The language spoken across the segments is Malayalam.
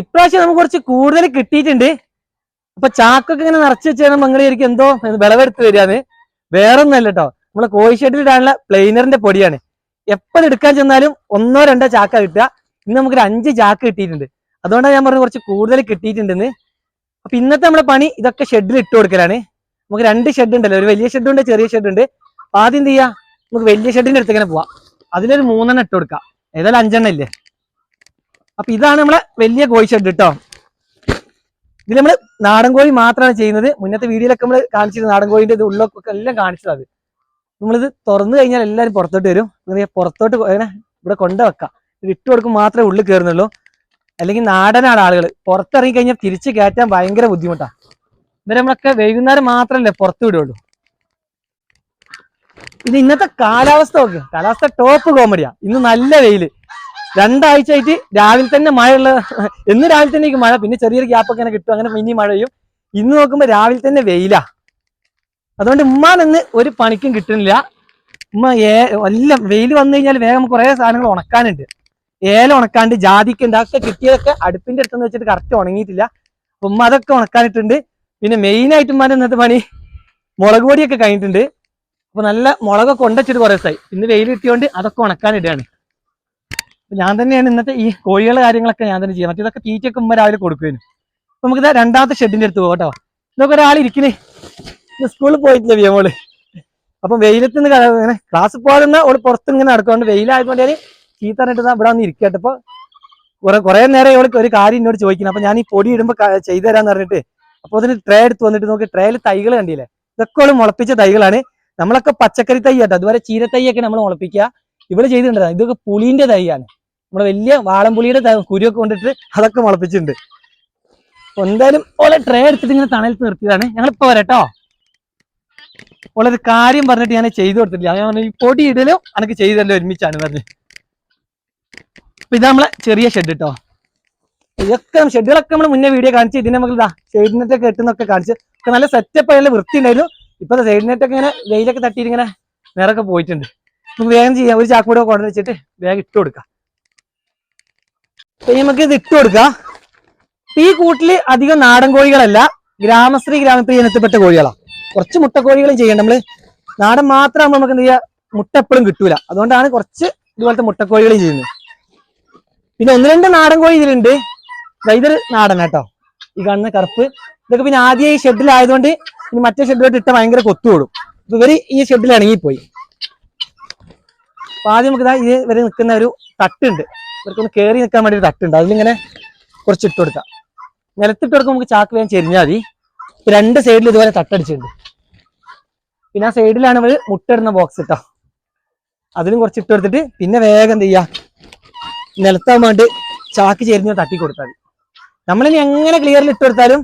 ഇപ്രാവശ്യം നമുക്ക് കുറച്ച് കൂടുതൽ കിട്ടിയിട്ടുണ്ട്. അപ്പൊ ചാക്കൊക്കെ ഇങ്ങനെ നിറച്ച് വെച്ചാൽ മംഗളിയായിരിക്കും എന്തോ വിളവെടുത്ത് വരികയാണ്. വേറെ ഒന്നല്ല കേട്ടോ. നമ്മളെ കോഴി ഷെഡിൽ ഇടാനുള്ള പ്ലെയിനറിന്റെ പൊടിയാണ്. എപ്പോൾ എടുക്കാൻ ചെന്നാലും ഒന്നോ രണ്ടോ ചാക്ക കിട്ടുക. ഇന്ന് നമുക്കൊരു അഞ്ച് ചാക്ക് കിട്ടിയിട്ടുണ്ട്. അതുകൊണ്ടാണ് ഞാൻ പറഞ്ഞു കുറച്ച് കൂടുതൽ കിട്ടിയിട്ടുണ്ടെന്ന്. അപ്പൊ ഇന്നത്തെ നമ്മളെ പണി ഇതൊക്കെ ഷെഡിൽ ഇട്ട് കൊടുക്കലാണ്. നമുക്ക് രണ്ട് ഷെഡ് ഉണ്ടല്ലോ. ഒരു വലിയ ഷെഡ് ഉണ്ട് ചെറിയ ഷെഡ് ഉണ്ട്. ആദ്യം എന്ത് ചെയ്യാം? നമുക്ക് വലിയ ഷെഡിന്റെ അടുത്ത് ഇങ്ങനെ പോവാം. അതിലൊരു മൂന്നെണ്ണം ഇട്ട് കൊടുക്കാം. ഏതായാലും അഞ്ചെണ്ണം ഇല്ലേ? അപ്പൊ ഇതാണ് നമ്മളെ വലിയ കോഴി ഷെഡ് കേട്ടോ ഇതിൽ നമ്മൾ നാടൻ കോഴി മാത്രമാണ് ചെയ്യുന്നത്. മുന്നത്തെ വീഡിയോയിലൊക്കെ നമ്മൾ കാണിച്ചത് നാടൻ കോഴിന്റെ ഇത് ഉള്ളൊക്കെ എല്ലാം കാണിച്ചത് നമ്മളിത് തുറന്നു കഴിഞ്ഞാൽ എല്ലാവരും പുറത്തോട്ട് വരും. പുറത്തോട്ട് ഇവിടെ കൊണ്ടു വെക്കാം. ഇത് ഇട്ട് കൊടുക്കും മാത്രമേ ഉള്ളിൽ കയറുന്നുള്ളൂ അല്ലെങ്കിൽ നാടനാണ് ആളുകൾ പുറത്തിറങ്ങി കഴിഞ്ഞാൽ തിരിച്ച് കയറ്റാൻ ഭയങ്കര ബുദ്ധിമുട്ടാണ് ഇവരെ നമ്മളൊക്കെ വൈകുന്നേരം മാത്രമല്ലേ പുറത്ത് വിടുള്ളൂ. ഇത് ഇന്നത്തെ കാലാവസ്ഥ നോക്കുക കാലാവസ്ഥ ടോപ്പ് കോമഡിയാ ഇന്ന് നല്ല വെയിൽ. രണ്ടാഴ്ച ആയിട്ട് രാവിലെ തന്നെ മഴയുള്ള എന്ന് രാവിലെ തന്നെ മഴ പിന്നെ ചെറിയൊരു ഗ്യാപ്പ് ഒക്കെ കിട്ടും അങ്ങനെ മിനി മഴയും ഇന്ന് നോക്കുമ്പോ രാവിലെ തന്നെ വെയിലാ. അതുകൊണ്ട് ഉമ്മാനെന്ന് ഒരു പണിക്കും കിട്ടുന്നില്ല. ഉമ്മ ഏ എല്ലാം വെയിൽ വന്നു കഴിഞ്ഞാൽ വേഗം കുറെ സാധനങ്ങൾ ഉണക്കാനുണ്ട്. ഏല ഉണക്കാണ്ട് ജാതിക്കുണ്ട് അതൊക്കെ കിട്ടിയതൊക്കെ അടുപ്പിന്റെ അടുത്തെന്ന് വെച്ചിട്ട് കറക്റ്റ് ഉണങ്ങിയിട്ടില്ല. ഉമ്മ അതൊക്കെ ഉണക്കാനിട്ടുണ്ട്. പിന്നെ മെയിൻ ആയിട്ട് ഉമ്മാൻ ഇന്നത്തെ പണി മുളക് പൊടിയൊക്കെ കഴിഞ്ഞിട്ടുണ്ട്. അപ്പൊ നല്ല മുളകൊക്കെ ഉണ്ടച്ചിട്ട് കുറെ ദിവസമായി ഇന്ന് വെയിൽ കിട്ടിയോണ്ട് അതൊക്കെ ഉണക്കാനിടുകയാണ്. അപ്പൊ ഞാൻ തന്നെയാണ് ഇന്നത്തെ ഈ കോഴികളുടെ കാര്യങ്ങളൊക്കെ ഞാൻ തന്നെ ചെയ്യാം. മറ്റേതൊക്കെ തീറ്റയൊക്കെ ഉമ്മ രാവിലെ കൊടുക്കുന്നു ഇതാ രണ്ടാമത്തെ ഷെഡിന്റെ അടുത്ത് പോകട്ടോ കേട്ടോ. ഇതൊക്കെ ഒരാൾ ഇരിക്കുന്നേ സ്കൂളിൽ പോയിട്ടില്ല വിയമോൾ അപ്പൊ വെയിലത്ത് നിന്ന് ഇങ്ങനെ ക്ലാസ് പോകാതെ ഓൾ പുറത്ത് ഇങ്ങനെ നടക്കുന്നുണ്ട് വെയിലായതുകൊണ്ട് ഞാൻ ചീത്ത പറഞ്ഞിട്ട് ദാ ഇവിടെ വന്ന് ഇരിക്കട്ടെ ഇപ്പൊ കുറെ കുറെ നേരം ഇവൾക്ക് ഒരു കാര്യം എന്നോട് ചോദിക്കണം. അപ്പൊ ഞാൻ ഈ പൊടി ഇടുമ്പോ ക- ചെയ്തു തരാന്ന് പറഞ്ഞിട്ട് അപ്പൊ അതിന് ട്രേ എടുത്ത് വന്നിട്ട് നോക്കി. ട്രേയിൽ തൈകൾ കണ്ടില്ലേ? ഇതൊക്കെ ഓൾ മുളപ്പിച്ച തൈകളാണ്. നമ്മളൊക്കെ പച്ചക്കറി തൈ കേട്ടോ. അതുവരെ ചീര തൈയൊക്കെ നമ്മൾ മുളപ്പിക്കുക. ഇവൾ ചെയ്തിട്ടുണ്ടായിരുന്നു ഇതൊക്കെ പുളിന്റെ തൈയാണ്. നമ്മുടെ വലിയ വാളംപുളിയുടെ കുരുവൊക്കെ കൊണ്ടിട്ട് അതൊക്കെ മുളപ്പിച്ചിട്ടുണ്ട്. അപ്പൊ എന്തായാലും ഓളെ ട്രേ എടുത്തിട്ട് ഇങ്ങനെ തണലത്ത് നിർത്തിയതാണ്. ഞങ്ങളിപ്പോ വരട്ടോ. ഓളൊരു കാര്യം പറഞ്ഞിട്ട് ഞാൻ ചെയ്തു കൊടുത്തിട്ടില്ല. ഞാൻ പറഞ്ഞു ഈ പൊടി ഇടലും അനക്ക് ചെയ്തല്ലോ ഒരുമിച്ചാണ് പറഞ്ഞു. അപ്പൊ ഇത് നമ്മളെ ചെറിയ ഷെഡ് കേട്ടോ ഇതൊക്കെ ഷെഡുകളൊക്കെ നമ്മൾ മുന്നേ വീഡിയോ കാണിച്ച് ഇതിനെ നമുക്ക് ഇതാ ഷെയ്ഡ് നെറ്റ് ഒക്കെ കെട്ടുന്നൊക്കെ കാണിച്ച് ഒക്കെ നല്ല സെറ്റപ്പ് നല്ല വൃത്തി ഉണ്ടായിരുന്നു ഇപ്പൊ സൈഡ് നെറ്റ് ഒക്കെ ഇങ്ങനെ വെയിലൊക്കെ തട്ടിയിട്ട് ഇങ്ങനെ നിറക്കെ പോയിട്ടുണ്ട്. നമുക്ക് വേഗം ചെയ്യാം. ഒരു ചാക്കൂടെ കൊണ്ടുവച്ചിട്ട് വേഗം ഇട്ട് കൊടുക്കാം. അപ്പൊ നമുക്ക് ഇത് ഇട്ട് കൊടുക്കാം. ഈ കൂട്ടിൽ അധികം നാടൻ കോഴികളല്ല ഗ്രാമശ്രീ ഗ്രാമത്തിൽ ഇനത്തിൽപ്പെട്ട കോഴികളാണ് കുറച്ച് മുട്ടക്കോഴികളും ചെയ്യണം നമ്മൾ. നാടൻ മാത്രമാകുമ്പോൾ നമുക്ക് എന്ത് ചെയ്യാ? മുട്ട എപ്പോഴും കിട്ടൂല. അതുകൊണ്ടാണ് കുറച്ച് ഇതുപോലത്തെ മുട്ടക്കോഴികളും ചെയ്യുന്നത്. പിന്നെ ഒന്ന് രണ്ട് നാടൻ കോഴി ഇതിലുണ്ട്. ഇതൊരു നാടൻ കേട്ടോ. ഈ കാണുന്ന കറുപ്പ്. ഇതൊക്കെ പിന്നെ ആദ്യം ഈ ഷെഡിലായതുകൊണ്ട് ഇനി മറ്റേ ഷെഡിലോട്ട് ഇട്ട ഭയങ്കര കൊത്തുകൂടും അപ്പൊ ഇവർ ഈ ഷെഡിൽ ഇണങ്ങിപ്പോയി. അപ്പൊ ആദ്യം നമുക്ക് ഇതാ ഇത് ഇവർ നിൽക്കുന്ന ഒരു തട്ടുണ്ട്. ഇവർക്കൊന്ന് കയറി നിൽക്കാൻ വേണ്ടി ഒരു തട്ടുണ്ട് അതിലിങ്ങനെ കുറച്ച് ഇട്ട് കൊടുക്കാം. നിലത്തിട്ട് കൊടുക്കുമ്പോൾ നമുക്ക് ചാക്ക് വേഗം ചെരിഞ്ഞാൽ മതി. രണ്ട് സൈഡിൽ ഇതുപോലെ തട്ടടിച്ചിട്ടുണ്ട്. പിന്നെ ആ സൈഡിലാണ് ഇവർ മുട്ടിടുന്ന ബോക്സ് ഇട്ടോ. അതിലും കുറച്ച് ഇട്ട് കൊടുത്തിട്ട് പിന്നെ വേഗം എന്ത് ചെയ്യാ? നിലത്താൻ വേണ്ടി ചാക്ക് ചെരിഞ്ഞ് തട്ടി കൊടുത്താൽ മതി. നമ്മളിനി എങ്ങനെ ക്ലിയറിൽ ഇട്ട് കൊടുത്താലും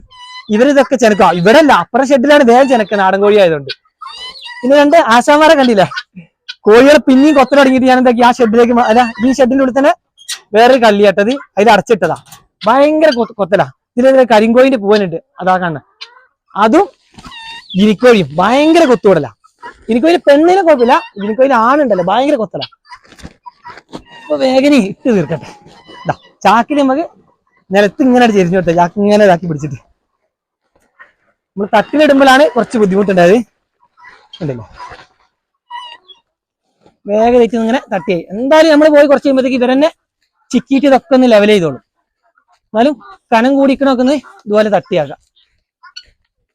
ഇവരിതൊക്കെ ഇവിടെ അല്ല അപ്പുറം ഷെഡിലാണ് വേഗം ചെനക്ക നാടൻ കോഴി ആയതുകൊണ്ട്. പിന്നെ രണ്ട് ആശാമാരെ കണ്ടില്ല? കോഴികളെ പിന്നെയും കൊത്തലടങ്ങിയിട്ട് ഞാൻ എന്താക്കി? ആ ഷെഡിലേക്ക് അല്ല ഈ ഷെഡിന്റെ ഉള്ളിൽ തന്നെ വേറൊരു കല്ലിയാട്ടത് അതിൽ അടച്ചിട്ടതാ. ഭയങ്കര കൊത്ത- കൊത്തലാ. ഇതിൽ കരിങ്കോഴിന്റെ പൂവനുണ്ട്. അതാ കാണുന്നത് അതും ഇരിക്കോഴിയും. ഭയങ്കര കൊത്തുകൂടല. ഗിനിക്കോഴിന് പെണ്ണിനെ കുഴപ്പമില്ല ഗിനിക്കോഴിന് ആണുണ്ടല്ലോ. ഭയങ്കര കൊത്തല. അപ്പൊ വേഗനെ ഇട്ട് തീർക്കട്ടെ. ഇതാ ചാക്കിൽ നമുക്ക് നിലത്ത് ഇങ്ങനെ ചെരിഞ്ഞു കൊടുത്ത. ചാക്ക് ഇങ്ങനെ ഇതാക്കി പിടിച്ചിട്ട്. നമ്മൾ തട്ടിലിടുമ്പോഴാണ് കുറച്ച് ബുദ്ധിമുട്ടുണ്ടായത്. ഉണ്ടല്ലോ? വേഗം ഇങ്ങനെ തട്ടിയായി. എന്തായാലും നമ്മൾ പോയി കുറച്ച് കഴിയുമ്പോഴത്തേക്ക് ഇവരെന്നെ ചിക്കിയിട്ട് ഇതൊക്കെ ഒന്ന് ലെവൽ ചെയ്തോളും. എന്നാലും കനം കൂടിക്കണമൊക്കെ ഒന്ന് ഇതുപോലെ തട്ടിയാക്കാം.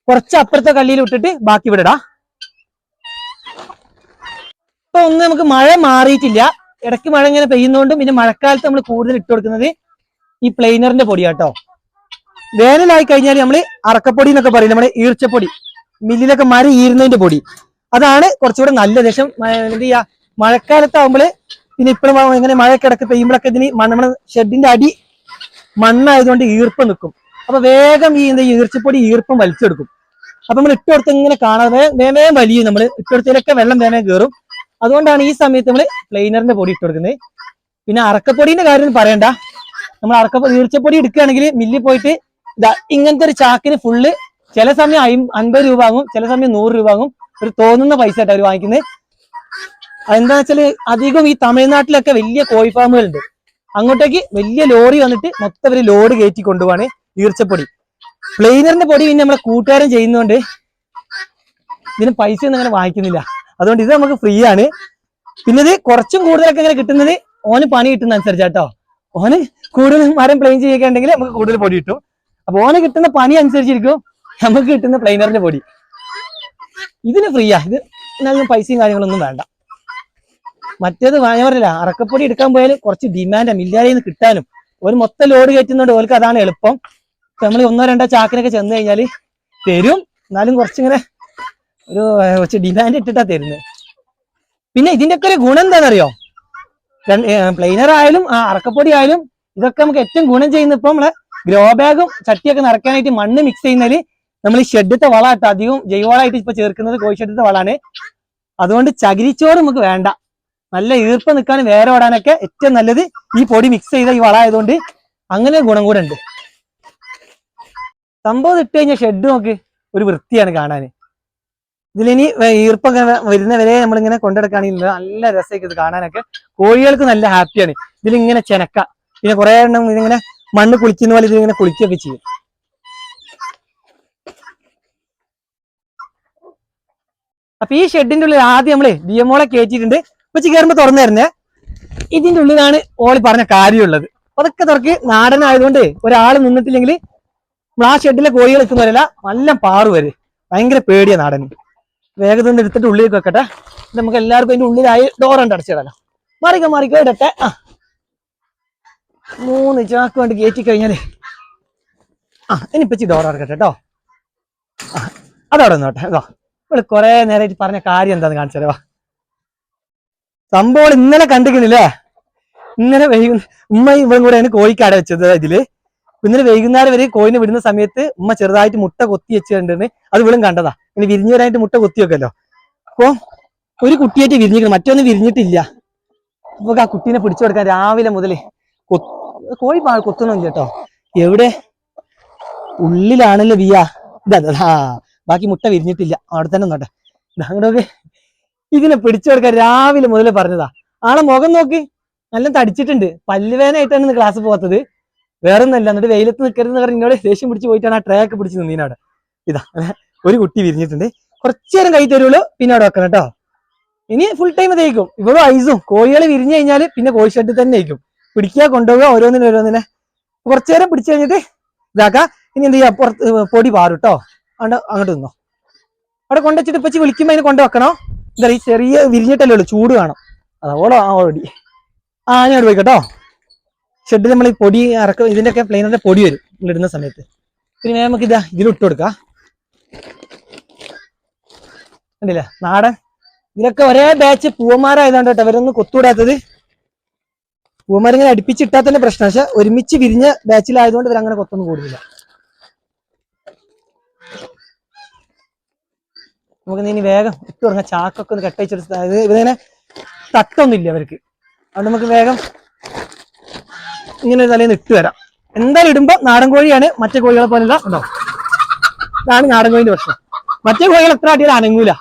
കുറച്ച് അപ്പുറത്തെ കല്ലിയിൽ ഇട്ടിട്ട് ബാക്കി വിടടാ ഇപ്പൊ ഒന്ന് നമുക്ക് മഴ മാറിയിട്ടില്ല. ഇടയ്ക്ക് മഴ ഇങ്ങനെ പെയ്യുന്നതുകൊണ്ടും പിന്നെ മഴക്കാലത്ത് നമ്മൾ കൂടുതൽ ഇട്ട് കൊടുക്കുന്നത് ഈ പ്ലെയിനറിന്റെ പൊടിയാട്ടോ. വേനലായി കഴിഞ്ഞാൽ നമ്മൾ അറക്കപ്പൊടി എന്നൊക്കെ പറയും. നമ്മുടെ ഈർച്ചപ്പൊടി. മില്ലിലൊക്കെ മര ഈരുന്നതിന്റെ പൊടി. അതാണ് കുറച്ചുകൂടെ നല്ല ദേശം എന്ത് ചെയ്യാ മഴക്കാലത്താവുമ്പോൾ പിന്നെ ഇപ്പോഴും ഇങ്ങനെ മഴയൊക്കെ ഇടയ്ക്ക് പെയ്യുമ്പോഴൊക്കെ ഇതിന് നമ്മുടെ ഷെഡിന്റെ അടി മണ്ണായതുകൊണ്ട് ഈർപ്പം നിൽക്കും അപ്പൊ വേഗം ഈ എന്താ ഈർച്ചപ്പൊടി ഈർപ്പം വലിച്ചെടുക്കും. അപ്പൊ നമ്മൾ ഇട്ടുകൊടുത്ത് ഇങ്ങനെ കാണാതെ വേമേ വലിയും നമ്മൾ ഇട്ടുകൊടുത്തതിലൊക്കെ വെള്ളം വേമേ കയറും അതുകൊണ്ടാണ് ഈ സമയത്ത് നമ്മൾ പ്ലെയിനറിന്റെ പൊടി ഇട്ട് കൊടുക്കുന്നത്. പിന്നെ അറക്കപ്പൊടിന്റെ കാര്യം പറയണ്ട. നമ്മൾ അറക്കപ്പൊടി ഈർച്ചപ്പൊടി എടുക്കുകയാണെങ്കിൽ മില്ലിൽ പോയിട്ട് ഇതാ ഇങ്ങനത്തെ ഒരു ചാക്കിന് ഫുള്ള് ചില സമയം അമ്പത് രൂപ ആകും ചില സമയം നൂറ് രൂപ ആകും. ഒരു തോന്നുന്ന പൈസ ആയിട്ട് അവർ വാങ്ങിക്കുന്നത്. അതെന്താ വെച്ചാൽ അധികം ഈ തമിഴ്നാട്ടിലൊക്കെ വലിയ കോഴി ഫാമുകളുണ്ട്. അങ്ങോട്ടേക്ക് വലിയ ലോറി വന്നിട്ട് മൊത്തം ഒരു ലോഡ് കയറ്റി കൊണ്ടുപോവാണ് ഈർച്ചപ്പൊടി. പ്ലെയിനറിന്റെ പൊടി പിന്നെ നമ്മളെ കൂട്ടുകാരൻ ചെയ്യുന്നതുകൊണ്ട് ഇതിന് പൈസ ഒന്നും അങ്ങനെ വാങ്ങിക്കുന്നില്ല. അതുകൊണ്ട് ഇത് നമുക്ക് ഫ്രീ ആണ്. പിന്നെ ഇത് കുറച്ചും കൂടുതലൊക്കെ ഇങ്ങനെ കിട്ടുന്നത് ഓന് പണി കിട്ടുന്ന അനുസരിച്ചാട്ടോ ഓന് കൂടുതൽ മരം പ്ലെയിൻ ചെയ്യൊക്കെ ഉണ്ടെങ്കിൽ നമുക്ക് കൂടുതൽ പൊടി കിട്ടും. അപ്പൊ ഓന് കിട്ടുന്ന പണി അനുസരിച്ചിരിക്കും നമുക്ക് കിട്ടുന്ന പ്ലെയിനറിന്റെ പൊടി. ഇതിന് ഫ്രീയാ ഇത് പൈസയും കാര്യങ്ങളൊന്നും വേണ്ട. മറ്റേത് ഞാൻ പറഞ്ഞില്ല അറക്കപ്പൊടി എടുക്കാൻ പോയാൽ കുറച്ച് ഡിമാൻഡാണ് മില്ലാരിൽ നിന്ന് കിട്ടാനും. ഒരു മൊത്തം ലോഡ് കയറ്റുന്നുണ്ട് ഓർക്ക് അതാണ് എളുപ്പം. നമ്മൾ ഒന്നോ രണ്ടോ ചാക്കിനൊക്കെ ചെന്ന് കഴിഞ്ഞാൽ തരും. എന്നാലും കുറച്ചിങ്ങനെ ഒരു കുറച്ച് ഡിമാൻഡ് ഇട്ടിട്ടാ തരുന്നത് പിന്നെ ഇതിന്റെയൊക്കെ ഒരു ഗുണം എന്താണെന്നറിയോ പ്ലെയിനർ ആയാലും ആ അറക്കപ്പൊടി ആയാലും ഇതൊക്കെ നമുക്ക് ഏറ്റവും ഗുണം ചെയ്യുന്ന ഇപ്പൊ നമ്മളെ ഗ്രോ ബാഗും ചട്ടിയൊക്കെ നിറക്കാനായിട്ട് മണ്ണ് മിക്സ് ചെയ്യുന്നതിൽ നമ്മൾ ഈ ഷെഡത്തെ വളമായിട്ട് അധികം ജൈവവളമായിട്ട് ഇപ്പൊ ചേർക്കുന്നത് കോഴി വളമാണ് അതുകൊണ്ട് ചകിരിച്ചോറ് നമുക്ക് വേണ്ട. നല്ല ഈർപ്പം നിൽക്കാനും വേറെ ഓടാനൊക്കെ ഏറ്റവും നല്ലത് ഈ പൊടി മിക്സ് ചെയ്ത ഈ വള ആയതുകൊണ്ട് അങ്ങനെ ഗുണം കൂടെ ഉണ്ട്. സംഭവം ഇട്ട് കഴിഞ്ഞാൽ ഷെഡ് നോക്ക് ഒരു വൃത്തിയാണ് കാണാൻ ഇതിലിനി ഈർപ്പൊക്കെ വരുന്ന വരുന്നവരെ നമ്മളിങ്ങനെ കൊണ്ടെടുക്കുകയാണെങ്കിൽ നല്ല രസമൊക്കെ ഇത് കാണാനൊക്കെ. കോഴികൾക്ക് നല്ല ഹാപ്പിയാണ് ഇതിലിങ്ങനെ ചെനക്ക പിന്നെ കുറെ എണ്ണം ഇതിങ്ങനെ മണ്ണ് കുളിക്കുന്ന പോലെ ഇതിങ്ങനെ കുളിക്കുകയൊക്കെ ചെയ്യും. അപ്പൊ ഈ ഷെഡിന്റെ ഉള്ളിൽ ആദ്യം നമ്മൾ ഡി എം ഓളെ കയറ്റിയിട്ടുണ്ട് ഉച്ച കയറുമ്പോ തുറന്നു തരുന്നേ. ഇതിന്റെ ഉള്ളിലാണ് ഓളി പറഞ്ഞ കാര്യമുള്ളത്. അതൊക്കെ തുറക്ക്. നാടനായതുകൊണ്ട് ഒരാൾ നിന്നിട്ടില്ലെങ്കിൽ നമ്മൾ ആ ഷെഡിലെ കോഴികൾ നിൽക്കുന്നവരല്ല നല്ല പാറു വരെ. ഭയങ്കര പേടിയാ നാടന്. വേഗത നിന്ന് എടുത്തിട്ട് ഉള്ളിലേക്ക് വെക്കട്ടെ. നമുക്ക് എല്ലാവർക്കും അതിന്റെ ഉള്ളിലായി ഡോറുണ്ട് അടച്ചിടാലോ മാറിക്കോ മാറിക്കോ ഇടട്ടെ. ആ. മൂന്ന് ചാക്ക് കൊണ്ട് കയറ്റി കഴിഞ്ഞാൽ ആ ഇനി പറ്റി ഡോർ അടക്കട്ടെ കേട്ടോ അതവിടെ നോട്ടെ കേട്ടോ ഇവിടെ കുറെ നേരമായിട്ട് പറഞ്ഞ കാര്യം എന്താന്ന് കാണിച്ചാലോ. സംഭവം ഇന്നലെ കണ്ടിരിക്കുന്നില്ലേ? ഇന്നലെ വൈകു ഉമ്മ ഇവളും കൂടെയാണ് കോഴിക്കാട വെച്ചത് ഇതിൽ. ഇന്നലെ വൈകുന്നേരം വരെ കോഴിനെ വിടുന്ന സമയത്ത് ഉമ്മ ചെറുതായിട്ട് മുട്ട കൊത്തി വെച്ചിട്ടുണ്ട്. അത് ഇവളും കണ്ടതാ. ഇനി വിരിഞ്ഞു വരാനായിട്ട് മുട്ട കൊത്തി വെക്കല്ലോ. അപ്പൊ ഒരു കുട്ടിയായിട്ട് വിരിഞ്ഞിരിക്കണം മറ്റൊന്നും വിരിഞ്ഞിട്ടില്ല. അപ്പൊ ആ കുട്ടീനെ പിടിച്ചു കൊടുക്കാൻ രാവിലെ മുതൽ കോഴി പാ കൊത്തണമെന്നില്ല കേട്ടോ. എവിടെ? ഉള്ളിലാണല്ലോ വിയ. ഇതാ ബാക്കി മുട്ട വിരിഞ്ഞിട്ടില്ല. അവിടെ തന്നെ നോട്ടെ അങ്ങോട്ടൊക്കെ. ഇതിനെ പിടിച്ചു കൊടുക്കാൻ രാവിലെ മുതൽ പറഞ്ഞതാ. ആളെ മുഖം നോക്കി. നല്ല തടിച്ചിട്ടുണ്ട്. പല്ലുവേനായിട്ടാണ് ഇന്ന് ക്ലാസ് പോകാത്തത്. വേറെ ഒന്നല്ല എന്നിട്ട് വെയിലത്ത് നിൽക്കരുതെന്ന് പറഞ്ഞ് എന്നോട് ദേഷ്യം പിടിച്ച് പോയിട്ടാണ് ആ ട്രേ ഒക്കെ പിടിച്ച് നിന്നീനവിടെ ഇതാ അങ്ങനെ ഒരു കുട്ടി വിരിഞ്ഞിട്ടുണ്ട്. കുറച്ചേരം കൈ തരുള്ളൂ പിന്നെ അവിടെ വെക്കണം കേട്ടോ. ഇനി ഫുൾ ടൈം തേക്കും ഇവിടെ ഐസും. കോഴികൾ വിരിഞ്ഞു കഴിഞ്ഞാൽ പിന്നെ കോഴി ഷെഡിൽ തന്നെ ആയിരിക്കും. പിടിക്കുക കൊണ്ടുപോകുക ഓരോന്നിനും ഓരോന്നിനെ. കുറച്ചേരം പിടിച്ചു കഴിഞ്ഞിട്ട് ഇതാക്കാം. ഇനി എന്ത് ചെയ്യാം? പൊടി പാറും കേട്ടോ. അവിടെ അങ്ങോട്ട് നിന്നോ അവിടെ കൊണ്ടുവച്ചിട്ട് ഇപ്പച്ചി വിളിക്കുമ്പോൾ അതിന് കൊണ്ടു വെക്കണോ? എന്താ ഈ ചെറിയ വിരിഞ്ഞിട്ടല്ലേ ഉള്ളൂ ചൂട് വേണം അതോളോ ആ ഓടി. ആ ഞാൻ പോയി കേട്ടോ ഷെഡ് നമ്മൾ ഈ പൊടി ഇറക്കും ഇതിന്റെ ഒക്കെ പ്ലെയിനറിന്റെ പൊടി വരും ഇടുന്ന സമയത്ത്. പിന്നെ നമുക്ക് ഇതാ ഇതിലിട്ട് കൊടുക്കാം. കണ്ടില്ല? നാടൻ. ഇതിലൊക്കെ ഒരേ ബാച്ച് പൂവന്മാരായതുകൊണ്ട് കേട്ടോ ഇവരൊന്നും കൊത്തുവിടാത്തത് പൂവന്മാരിങ്ങനെ അടുപ്പിച്ചിട്ടാൽ തന്നെ പ്രശ്നം. പക്ഷെ ഒരുമിച്ച് വിരിഞ്ഞ ബാച്ചിലായതുകൊണ്ട് ഇവരങ്ങനെ കൊത്തൊന്നും കൂടുന്നില്ല നമുക്ക് ഇനി വേഗം ഇട്ട് തുടങ്ങാം ചാക്കൊക്കെ ഒന്ന് കെട്ടയച്ചെടുത്ത് അതായത് ഇവരിങ്ങനെ തട്ടൊന്നുമില്ല അവർക്ക്. അതുകൊണ്ട് നമുക്ക് വേഗം ഇങ്ങനെ ഒരു തലേന്ന് ഇട്ട് വരാം. എന്തായാലും ഇടുമ്പോ നാടൻ കോഴിയാണ് മറ്റേ കോഴികളെ പോലെയുള്ള ഉണ്ടോ? ഇതാണ് നാടൻ കോഴിന്റെ പ്രശ്നം. മറ്റേ കോഴികൾ എത്ര അടിയാലും അനങ്ങൂല.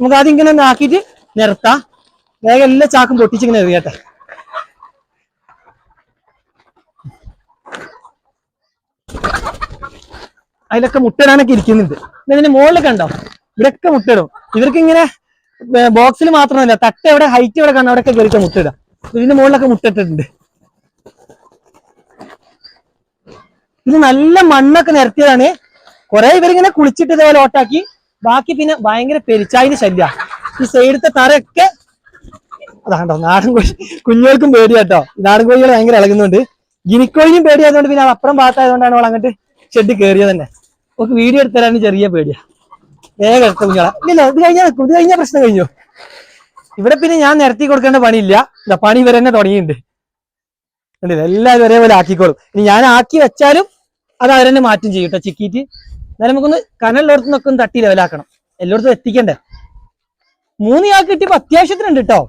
നമുക്ക് ആദ്യം ഇങ്ങനെ ഒന്ന് ആക്കിയിട്ട് നിരത്താം വേഗം എല്ലാ ചാക്കും പൊട്ടിച്ചിങ്ങനെ എറിയട്ടെ. അതിലൊക്കെ മുട്ടയിടാനൊക്കെ ഇരിക്കുന്നുണ്ട്. ഇതിന്റെ മുകളിലൊക്കെ കണ്ടോ ഇവിടെയൊക്കെ മുട്ടയിടും ഇവർക്ക് ഇങ്ങനെ ബോക്സിൽ മാത്രമല്ല തട്ട എവിടെ ഹൈറ്റ് എവിടെ കാണും അവിടെയൊക്കെ കയറിയിട്ട് മുട്ടയിടാം ഇതിന്റെ മുകളിലൊക്കെ മുട്ടിട്ടിട്ടുണ്ട്. ഇത് നല്ല മണ്ണൊക്കെ നിരത്തിയതാണ്. കുറെ ഇവരിങ്ങനെ കുളിച്ചിട്ട് ഇതേപോലെ ഓട്ടാക്കി. ബാക്കി പിന്നെ ഭയങ്കര പെരിച്ചായിന് ശല്യ. ഈ സൈഡത്തെ തറയൊക്കെ അതാണ്ടോ നാടൻ കോഴി കുഞ്ഞുങ്ങൾക്കും പേടിയാട്ടോ നാടൻ കോഴികൾ ഭയങ്കര ഇളകുന്നുണ്ട്. ഗിനിക്കോഴിയും പേടിയായതുകൊണ്ട് പിന്നെ അത് അപ്പുറം ഭാഗത്തായതുകൊണ്ടാണ് അവൾ അങ്ങോട്ട് ഷെഡ് കയറിയത് തന്നെ. നമുക്ക് വീഡിയോ എടുത്തരാണ് ചെറിയ പേടിയാ. വേഗം എടുത്ത കുഞ്ഞോളെ. ഇല്ല ഇത് കഴിഞ്ഞാൽ ഇത് കഴിഞ്ഞാൽ പ്രശ്നം കഴിഞ്ഞു. ഇവിടെ പിന്നെ ഞാൻ നിരത്തി കൊടുക്കേണ്ട പണിയില്ല. പണി ഇവരെ തന്നെ തുടങ്ങിയിട്ടുണ്ട്. എല്ലാവരും ഒരേപോലെ ആക്കിക്കോളും. ഇനി ഞാൻ ആക്കി വെച്ചാലും അത് അവരെന്നെ മാറ്റം ചെയ്യും കേട്ടോ ചിക്കിയിട്ട്. എന്നാലും നമുക്കൊന്ന് കനലുള്ളടത്തു നിന്നൊക്കെ ഒന്ന് തട്ടി ലെവലാക്കണം എല്ലായിടത്തും എത്തിക്കണ്ടേ? മൂന്ന് ചാക്ക് കിട്ടിയപ്പോ അത്യാവശ്യത്തിനുണ്ട് കേട്ടോ.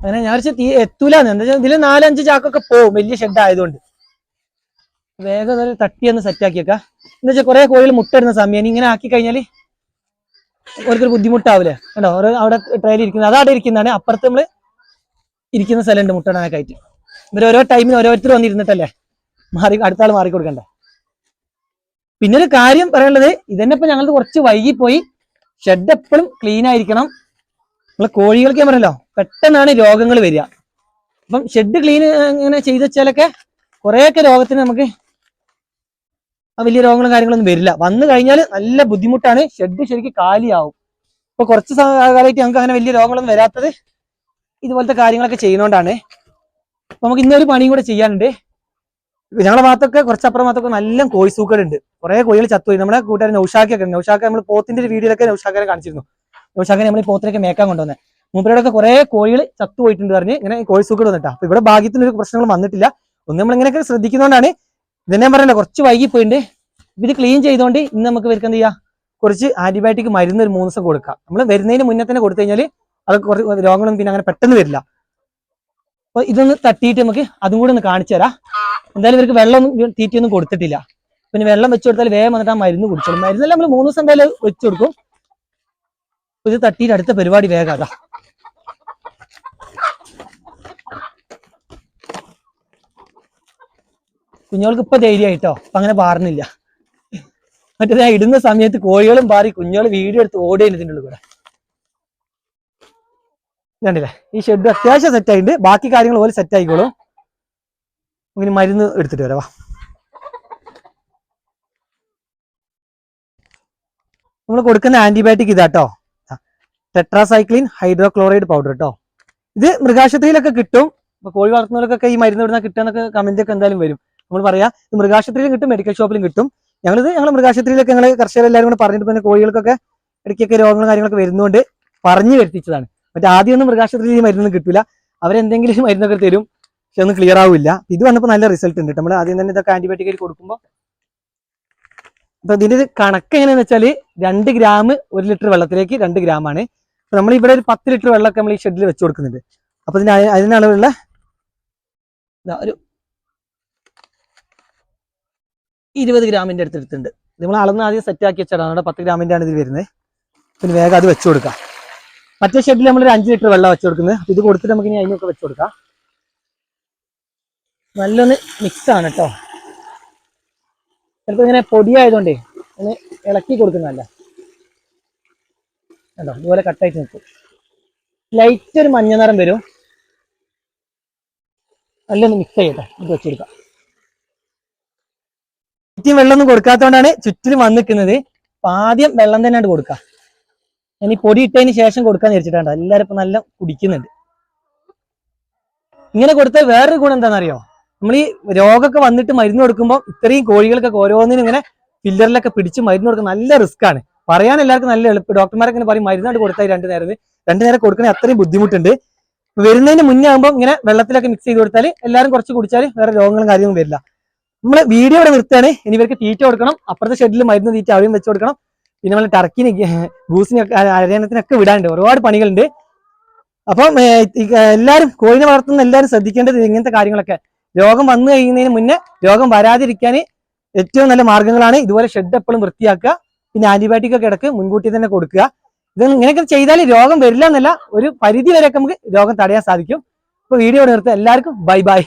അങ്ങനെ ഞാൻ വെച്ചാൽ തീ എത്തൂലെന്ന്. എന്താ ഇതിൽ നാലഞ്ച് ചാക്കൊക്കെ പോവും. വലിയ ഷെഡ് ആയതുകൊണ്ട്. വേഗം തട്ടി ഒന്ന് സെറ്റ് ആക്കിയേക്കാം. എന്താ വെച്ചാൽ കുറെ കോഴികൾ മുട്ടിടുന്ന സമയം. ഇങ്ങനെ ആക്കി കഴിഞ്ഞാൽ ഓരോരുത്തർ ബുദ്ധിമുട്ടാവില്ലേ കണ്ടോ? ഓരോ അവിടെ ട്രയൽ ഇരിക്കുന്നത് അത് അവിടെ ഇരിക്കുന്നതാണ്. അപ്പുറത്ത് നമ്മൾ ഇരിക്കുന്ന സ്ഥലമുണ്ട് മുട്ടടാനൊക്കെ ആയിട്ട്. ഇവർ ഓരോ ടൈമിന് ഓരോരുത്തർ വന്നിരുന്നിട്ടല്ലേ? മാറി അടുത്ത ആൾ മാറി കൊടുക്കണ്ടേ? പിന്നെ ഒരു കാര്യം പറയാനുള്ളത് ഇതന്നെ ഇപ്പൊ ഞങ്ങൾക്ക് കുറച്ച് വൈകിപ്പോയി. ഷെഡ് എപ്പോഴും ക്ലീൻ ആയിരിക്കണം. നമ്മളെ കോഴികൾക്ക് ഞാൻ പറഞ്ഞല്ലോ പെട്ടെന്നാണ് രോഗങ്ങൾ വരിക. അപ്പം ഷെഡ് ക്ലീൻ ഇങ്ങനെ ചെയ്ത് വെച്ചാലൊക്കെ കുറേയൊക്കെ രോഗത്തിന് നമുക്ക് വലിയ രോഗങ്ങളും കാര്യങ്ങളൊന്നും വരില്ല. വന്നു കഴിഞ്ഞാൽ നല്ല ബുദ്ധിമുട്ടാണ്. ഷെഡ് ശരിക്കും കാലിയാവും. ഇപ്പൊ കുറച്ച് കാലമായിട്ട് ഞങ്ങൾക്ക് അങ്ങനെ വലിയ രോഗങ്ങളൊന്നും വരാത്തത് ഇതുപോലത്തെ കാര്യങ്ങളൊക്കെ ചെയ്യുന്നോണ്ടാണ്. നമുക്ക് ഇന്നൊരു പണിയും കൂടെ ചെയ്യാനുണ്ട്. ഞങ്ങളുടെ ഭാഗത്തൊക്കെ കുറച്ചപ്പുറം ഭാഗത്തൊക്കെ നല്ല കോഴി സൂക്കടുണ്ട്. കുറെ കോഴികൾ ചത്തുപോയി. നമ്മുടെ കൂട്ടുകാരൻ നൗഷാക്കൊക്കെ നൗഷാക്ക നമ്മൾ പോത്തിന്റെ ഒരു വീഡിയോയിലൊക്കെ നൗഷാക്കാരെ കാണിച്ചിരുന്നു. നൗഷാക്കനെ നമ്മൾ ഈ പോത്തിനൊക്കെ മേക്കാൻ കൊണ്ടുവന്നത് മൂപ്പരോടൊക്കെ കുറെ കോഴികൾ ചത്തുപോയിട്ടുണ്ട് പറഞ്ഞ് ഇങ്ങനെ കോഴി സൂക്കട് വന്നിട്ടാ. അപ്പൊ ഇവിടെ ഭാഗ്യത്തിന് ഒരു പ്രശ്നങ്ങൾ വന്നിട്ടില്ല. ഒന്ന് നമ്മൾ ഇങ്ങനെയൊക്കെ ശ്രദ്ധിക്കുന്നതുകൊണ്ടാണ് ഇതന്നെ പറയണ്ടേ കുറച്ച് വൈകി പോയിട്ടുണ്ട് ഇത് ക്ലീൻ ചെയ്തുകൊണ്ട് ഇന്ന് നമുക്ക് ഇവർക്ക് എന്ത് ചെയ്യാം? കുറച്ച് ആന്റിബയോട്ടിക് മരുന്ന് ഒരു മൂന്ന് ദിവസം കൊടുക്കാം. നമ്മൾ വരുന്നതിന് മുന്നേ തന്നെ കൊടുത്തു കഴിഞ്ഞാൽ അത് കുറച്ച് രോഗങ്ങളൊന്നും പിന്നെ അങ്ങനെ പെട്ടെന്ന് വരില്ല. അപ്പൊ ഇതൊന്ന് തട്ടിയിട്ട് നമുക്ക് അതും കൂടെ ഒന്ന് കാണിച്ചു തരാം. എന്തായാലും ഇവർക്ക് വെള്ളമൊന്നും തീറ്റിയൊന്നും കൊടുത്തിട്ടില്ല. പിന്നെ വെള്ളം വെച്ച് കൊടുത്താൽ വേഗം വന്നിട്ട് ആ മരുന്ന് കുടിച്ചോളും. മരുന്നെല്ലാം നമ്മൾ മൂന്ന് ദിവസം എന്തായാലും വെച്ച് കൊടുക്കും. ഇത് തട്ടിയിട്ട് അടുത്ത പരിപാടി വേഗം അതാ. കുഞ്ഞോൾക്ക് ഇപ്പൊ ധൈര്യമായിട്ടോ അപ്പൊ അങ്ങനെ പാറുന്നില്ല മറ്റേ ഞാൻ ഇടുന്ന സമയത്ത് കോഴികളും പാറി കുഞ്ഞുകൾ വീഡിയോ എടുത്ത് ഓടി ഇതിന്റെ കൂടെ. കണ്ടില്ലേ? ഈ ഷെഡ് അത്യാവശ്യം സെറ്റ് ആയിട്ടുണ്ട്. ബാക്കി കാര്യങ്ങൾ പോലെ സെറ്റ് ആയിക്കോളും. ഇങ്ങനെ മരുന്ന് എടുത്തിട്ട് വരവാ നമ്മൾ കൊടുക്കുന്ന ആന്റിബയോട്ടിക് ഇതാട്ടോ ടെട്രാസൈക്ലിൻ ഹൈഡ്രോക്ലോറൈഡ് പൗഡർ കേട്ടോ ഇത് മൃഗാശുപത്രിയിലൊക്കെ കിട്ടും. കോഴി വളർത്തുന്നവർക്കൊക്കെ ഈ മരുന്ന് ഇവിടുന്ന് കിട്ടുന്നൊക്കെ കമന്റ് ഒക്കെ എന്തായാലും വരും. നമ്മൾ പറയാ മൃഗാശുപത്രിയിലും കിട്ടും മെഡിക്കൽ ഷോപ്പിലും കിട്ടും. ഞങ്ങളിത് ഞങ്ങൾ മൃഗാശുപത്രിയിലൊക്കെ ഞങ്ങൾ കർഷകർ എല്ലാവരും കൂടെ പറഞ്ഞിട്ട് പിന്നെ കോഴികൾക്കൊക്കെ ഇടയ്ക്കൊക്കെ രോഗങ്ങളും കാര്യങ്ങളൊക്കെ വരുന്നതുകൊണ്ട് പറഞ്ഞു വരുത്തിച്ചതാണ്. മറ്റേ ആദ്യമൊന്നും മൃഗാശുപത്രിയിൽ മരുന്നൊന്നും കിട്ടില്ല അവരെന്തെങ്കിലും മരുന്നൊക്കെ തരും പക്ഷെ ഒന്നും ക്ലിയർ ആവില്ല. ഇത് വന്നപ്പോൾ നല്ല റിസൾട്ട് ഉണ്ട് നമ്മൾ ആദ്യം തന്നെ ഇതൊക്കെ ആന്റിബയോട്ടിക് കൊടുക്കുമ്പോൾ അപ്പൊ ഇതിന്റെ ഒരു കണക്ക് എങ്ങനെയാന്ന് വെച്ചാൽ രണ്ട് ഗ്രാം ഒരു ലിറ്റർ വെള്ളത്തിലേക്ക് രണ്ട് ഗ്രാം ആണ്. നമ്മൾ ഇവിടെ ഒരു പത്ത് ലിറ്റർ വെള്ളമൊക്കെ നമ്മൾ ഈ ഷെഡിൽ വെച്ച് കൊടുക്കുന്നുണ്ട്. അപ്പൊ ഇതിന് അതിനുള്ള ഒരു ഇരുപത് ഗ്രാമിന്റെ അടുത്ത് എടുത്തിട്ടുണ്ട്. നമ്മൾ അളന്ന് ആദ്യം സെറ്റ് ആക്കി വെച്ചാണ്. നമ്മുടെ പത്ത് ഗ്രാമിന്റെ ആണ് ഇതിൽ വരുന്നത്. പിന്നെ വേഗം അത് വെച്ചു കൊടുക്കാം. മറ്റേ ഷെഡിൽ നമ്മൾ ഒരു അഞ്ച് ലിറ്റർ വെള്ളം വെച്ചു കൊടുക്കുന്നത്. ഇത് കൊടുത്തിട്ട് നമുക്ക് ഇനി അതിനൊക്കെ വെച്ചു കൊടുക്കാം. നല്ലൊന്ന് മിക്സ് ആണ് കേട്ടോ ചിലപ്പോൾ ഇങ്ങനെ പൊടിയായതുകൊണ്ടേ ഒന്ന് ഇളക്കി കൊടുക്കുന്നതല്ല. കണ്ടോ? ഇതുപോലെ കട്ടായിട്ട് നിൽക്കും. ലൈറ്റ് ഒരു മഞ്ഞ നിറം വരും. നല്ലൊന്ന് മിക്സ് ചെയ്യട്ടെ. ഇത് വെച്ചെടുക്കാം ചുറ്റും വെള്ളമൊന്നും കൊടുക്കാത്തതുകൊണ്ടാണ് ചുറ്റിലും വന്ന് നിൽക്കുന്നത്. അപ്പൊ ആദ്യം വെള്ളം തന്നെയാണ് കൊടുക്കുക ഇനി പൊടി ഇട്ടതിന് ശേഷം കൊടുക്കാന്ന് വിചാരിച്ചിട്ടാണ് എല്ലാവരും ഇപ്പൊ നല്ല കുടിക്കുന്നുണ്ട്. ഇങ്ങനെ കൊടുത്ത വേറൊരു ഗുണം എന്താണെന്നറിയോ? നമ്മൾ ഈ രോഗമൊക്കെ വന്നിട്ട് മരുന്ന് കൊടുക്കുമ്പോൾ ഇത്രയും കോഴികൾക്കൊക്കെ ഓരോന്നിനും ഇങ്ങനെ ഫില്ലറിലൊക്കെ പിടിച്ച് മരുന്ന് കൊടുക്കുന്ന നല്ല റിസ്ക് ആണ്. പറയാൻ എല്ലാവർക്കും നല്ല എളുപ്പം. ഡോക്ടർമാരൊക്കെ ഇങ്ങനെ പറയും മരുന്നായിട്ട് കൊടുത്താൽ രണ്ടു നേരം രണ്ടു നേരം കൊടുക്കണേ അത്രയും ബുദ്ധിമുട്ടുണ്ട്. വരുന്നതിന് മുന്നേ ആകുമ്പോൾ ഇങ്ങനെ വെള്ളത്തിലൊക്കെ മിക്സ് ചെയ്ത് കൊടുത്താൽ എല്ലാവരും കുറച്ച് കുടിച്ചാൽ വേറെ രോഗങ്ങളും കാര്യങ്ങളും വരില്ല. നമ്മൾ വീഡിയോ ഇവിടെ നിർത്തുകയാണ്. ഇനി ഇവർക്ക് തീറ്റ കൊടുക്കണം. അപ്പുറത്തെ ഷെഡിൽ മരുന്ന് തീറ്റ അവിടെയും വെച്ച് കൊടുക്കണം. പിന്നെ നമ്മൾ ടർക്കിന് ഗൂസിനൊക്കെ അരയണത്തിനൊക്കെ വിടാനുണ്ട്. ഒരുപാട് പണികളുണ്ട്. അപ്പം എല്ലാവരും കോഴിനെ വളർത്തുന്ന എല്ലാവരും ശ്രദ്ധിക്കേണ്ടത് ഇങ്ങനത്തെ കാര്യങ്ങളൊക്കെ. രോഗം വന്നു കഴിയുന്നതിന് മുന്നേ രോഗം വരാതിരിക്കാൻ ഏറ്റവും നല്ല മാർഗങ്ങളാണ് ഇതുപോലെ ഷെഡ് എപ്പോഴും വൃത്തിയാക്കുക. പിന്നെ ആന്റിബയോട്ടിക് ഒക്കെ ഇടയ്ക്ക് മുൻകൂട്ടി തന്നെ കൊടുക്കുക. ഇത് ഇങ്ങനെയൊക്കെ ചെയ്താൽ രോഗം വരില്ല എന്നല്ല ഒരു പരിധി വരെയൊക്കെ നമുക്ക് രോഗം തടയാൻ സാധിക്കും. അപ്പൊ വീഡിയോ നിർത്തുക. എല്ലാവർക്കും ബൈ ബൈ.